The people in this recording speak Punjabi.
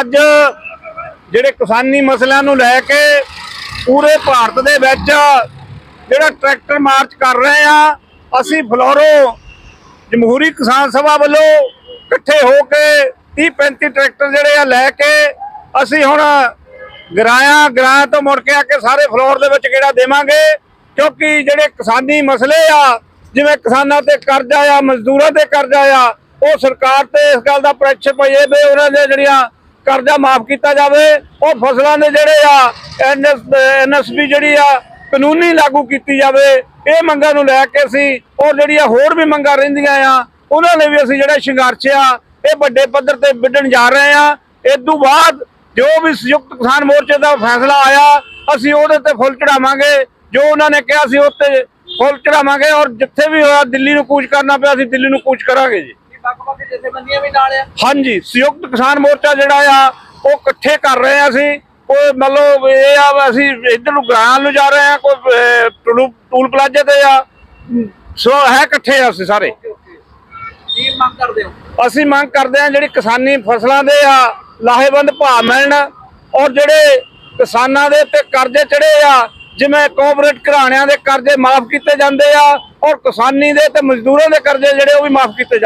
ਅੱਜ ਜਿਹੜੇ ਕਿਸਾਨੀ ਮਸਲਿਆਂ ਨੂੰ ਲੈ ਕੇ ਪੂਰੇ ਭਾਰਤ ਦੇ ਵਿੱਚ ਜਿਹੜਾ ਟਰੈਕਟਰ ਮਾਰਚ ਕਰ ਰਹੇ ਆ, ਅਸੀਂ ਫਲੋਰੋ ਜਮਹੂਰੀ ਕਿਸਾਨ ਸਭਾ ਵੱਲੋਂ ਇਕੱਠੇ ਹੋ ਕੇ 30 35 ਟਰੈਕਟਰ ਜਿਹੜੇ ਆ ਲੈ ਕੇ ਅਸੀਂ ਹੁਣ ਗਰਾਇਆ ਗਰਾਇਆ ਤੋਂ ਮੁੜ ਕੇ ਆ ਕੇ ਸਾਰੇ ਫਲੋਰ ਦੇ ਵਿੱਚ ਕਿਹੜਾ ਦੇਵਾਂਗੇ? ਕਿਉਂਕਿ ਜਿਹੜੇ ਕਿਸਾਨੀ ਮਸਲੇ ਆ, ਜਿਵੇਂ ਕਿਸਾਨਾਂ ਤੇ ਕਰਜ਼ਾ ਆ, ਮਜ਼ਦੂਰਾਂ ਤੇ ਕਰਜ਼ਾ ਆ, ਉਹ ਸਰਕਾਰ ਤੇ ਇਸ ਗੱਲ ਦਾ ਪ੍ਰੈਸ਼ਰ ਪਈਏ ਵੀ ਉਹਨਾਂ ਦੇ ਜਿਹੜੀਆਂ ਕਰਜ਼ਾ ਮਾਫ ਕੀਤਾ ਜਾਵੇ, ਉਹ ਫਸਲਾਂ ਦੇ ਜਿਹੜੇ ਆ ਐਨਐਸਪੀ ਜਿਹੜੀ ਆ, ਕਾਨੂੰਨੀ ਲਾਗੂ ਕੀਤੀ ਜਾਵੇ। ਇਹ ਮੰਗਾਂ ਨੂੰ ਲੈ ਕੇ ਅਸੀਂ, ਔਰ ਜਿਹੜੀਆਂ ਹੋਰ ਵੀ ਮੰਗਾਂ ਰਹਿੰਦੀਆਂ ਆ, ਉਹਨਾਂ ਲਈ ਵੀ ਅਸੀਂ ਜਿਹੜਾ ਸੰਘਰਸ਼ ਆ, ਇਹ ਵੱਡੇ ਪੱਧਰ ਤੇ ਵਿੱਢਣ ਜਾ ਰਹੇ ਆ। ਇਸ ਤੋਂ ਬਾਅਦ ਜੋ ਵੀ ਸੰਯੁਕਤ ਕਿਸਾਨ ਮੋਰਚੇ ਦਾ ਫੈਸਲਾ ਆਇਆ, ਅਸੀਂ ਉਹਦੇ ਤੇ ਫੁੱਲ ਚੜਾਵਾਂਗੇ ਜੋ ਉਹਨਾਂ ਨੇ ਕਿਹਾ ਸੀ ਉੱਤੇ ਫੁੱਲ ਚੜਾਵਾਂਗੇ ਔਰ ਜਿੱਥੇ ਵੀ ਹੋਇਆ, ਦਿੱਲੀ ਨੂੰ ਕੂਚ ਕਰਨਾ ਪਿਆ, ਅਸੀਂ ਦਿੱਲੀ ਨੂੰ ਕੂਚ ਕਰਾਂਗੇ ਜੀ। ਵੱਖ-ਵੱਖ ਜਥੇਬੰਦੀਆਂ ਵੀ ਨਾਲ ਆ। ਹਾਂਜੀ ਸੰਯੁਕਤ ਕਿਸਾਨ ਮੋਰਚਾ ਜਿਹੜਾ ਆ ਉਹ ਇਕੱਠੇ ਕਰ ਰਹੇ ਆ ਅਸੀਂ। ਕੋਈ ਮਤਲਬ ਇਹ ਆ ਅਸੀਂ ਇੱਧਰ ਨੂੰ ਗ੍ਰਾਂ ਨੂੰ ਜਾ ਰਹੇ ਆ ਕੋਈ ਟੂਲ ਟੂਲ ਪਲਾਜ਼ੇ ਤੇ ਆ। ਸੋ ਹੈ ਇਕੱਠੇ ਆ ਅਸੀਂ ਸਾਰੇ। ਕੀ ਮੰਗ ਕਰਦੇ ਹੋ? ਅਸੀਂ ਮੰਗ ਕਰਦੇ ਹਾਂ ਜਿਹੜੀ ਕਿਸਾਨੀ ਫਸਲਾਂ ਦੇ ਆ ਲਾਹੇਵੰਦ ਭਾਅ ਮਿਲਣ ਔਰ ਜਿਹੜੇ ਕਿਸਾਨਾਂ ਦੇ ਤੇ ਕਰਜ਼ੇ ਚੜੇ ਆ ਜਿਵੇਂ ਕੋਆਪਰੇਟ ਘਰਾਣਿਆਂ ਦੇ ਕਰਜ਼ੇ ਮਾਫ ਕੀਤੇ ਜਾਂਦੇ ਆ ਔਰ ਕਿਸਾਨੀ ਦੇ ਤੇ ਮਜ਼ਦੂਰਾਂ ਦੇ ਕਰਜ਼ੇ ਜਿਹੜੇ ਉਹ ਵੀ ਮਾਫ ਕੀਤੇ